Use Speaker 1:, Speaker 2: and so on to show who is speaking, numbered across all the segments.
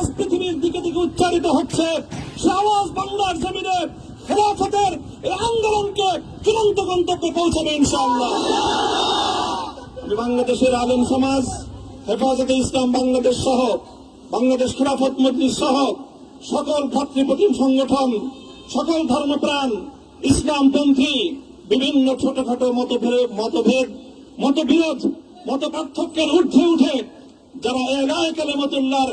Speaker 1: আওয়াজ পৃথিবীর দিকে দিকে উচ্চারিত হচ্ছে। সে আওয়াজ বাংলার জমিনে খেলাফতের এই আন্দোলনকে চূড়ান্ত গন্তব্যে পৌঁছাবে ইনশাআল্লাহ। বাংলাদেশের আলেম সমাজ, হেফাজতে ইসলাম বাংলাদেশ সহ, বাংলাদেশ খেলাফত মজলিস সহ, সকল ভাতৃপ্রতিম সংগঠন, সকল ধর্মপ্রাণ, ইসলামপন্থী, বিভিন্ন ছোটখাটো মতভেদ মতভেদ, মতবিরোধ মত পার্থক্যের ঊর্ধ্বে উঠে যারা এলায় কালেমতুল্লাহর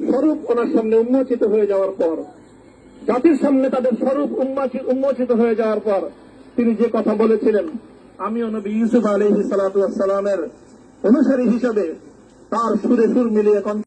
Speaker 1: স্বরূপ ওনার সামনে উন্মোচিত হয়ে যাওয়ার পর, জাতির সামনে তাদের স্বরূপ উন্মোচি- উন্মোচিত হয়ে যাওয়ার পর তিনি যে কথা বলেছিলেন আমি নবী ইউসুফ আলাইহি সালাতামের অনুসারী হিসাবে তার সুরে সুর মিলিয়ে